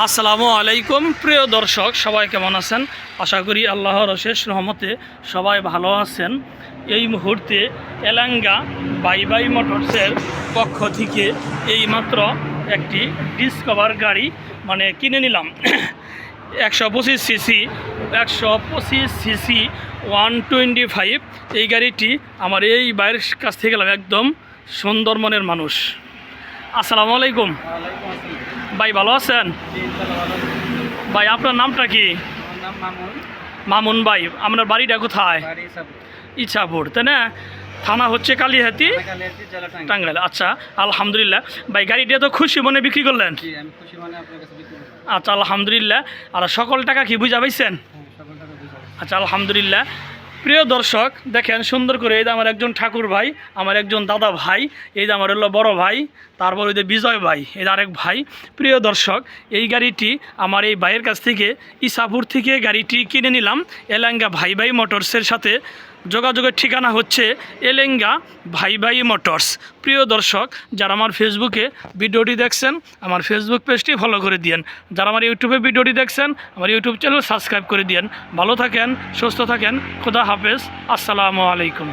আসসালামু আলাইকুম, প্রিয় দর্শক, সবাই কেমন আছেন? আশা করি আল্লাহর অশেষ রহমতে সবাই ভালো আছেন। এই মুহূর্তে এলাঙ্গা বাই বাই মোটরসের পক্ষ থেকে এইমাত্র একটি ডিসকভার গাড়ি মানে কিনে নিলাম। একশো পঁচিশ সিসি, একশো পঁচিশ সিসি ওয়ান টোয়েন্টি ফাইভ, এই গাড়িটি আমার এই বাইরের কাছ থেকে গেলাম, একদম সুন্দর মনের মানুষ। আসসালামু আলাইকুম। ভাই ভালো আছেন। ভাই আপনার নামটা কি? মামুন ভাই আপনার বাড়িটা কোথায়? ইচ্ছাপুর তাই না? থানা হচ্ছে কালীহাতি? টাঙ্গাইল আচ্ছা আলহামদুলিল্লাহ। ভাই গাড়িটা তো খুশি মনে বিক্রি করলেন? আচ্ছা আলহামদুলিল্লাহ। আর সকল টাকা কি বুঝা পাইছেন? হ্যাঁ আচ্ছা আলহামদুলিল্লাহ। প্রিয় দর্শক, দেখেন সুন্দর করে এই যে আমার একজন ঠাকুর ভাই, আমার একজন দাদা ভাই, এই যে আমার হলো বড় ভাই, তারপর ওই যে বিজয় ভাই, এই আরেক ভাই। প্রিয় দর্শক, এই গাড়িটি আমার এই ভাইয়ের কাছ থেকে, ইসাপুর থেকে গাড়িটি কিনে নিলাম, এলাঙ্গা ভাই ভাই মোটরসের সাথে। যোগাযোগের ঠিকানা হচ্ছে এলেঙ্গা ভাই ভাই মোটরস। প্রিয় দর্শক, যারা আমার ফেসবুকে ভিডিওটি দেখছেন, আমার ফেসবুক পেজটি ফলো করে দিয়েন। যারা আমার ইউটিউবে ভিডিওটি দেখছেন, আমার ইউটিউব চ্যানেল সাবস্ক্রাইব করে দিয়েন। ভালো থাকেন, সুস্থ থাকেন, খুদা হাফেজ, আসসালামু আলাইকুম।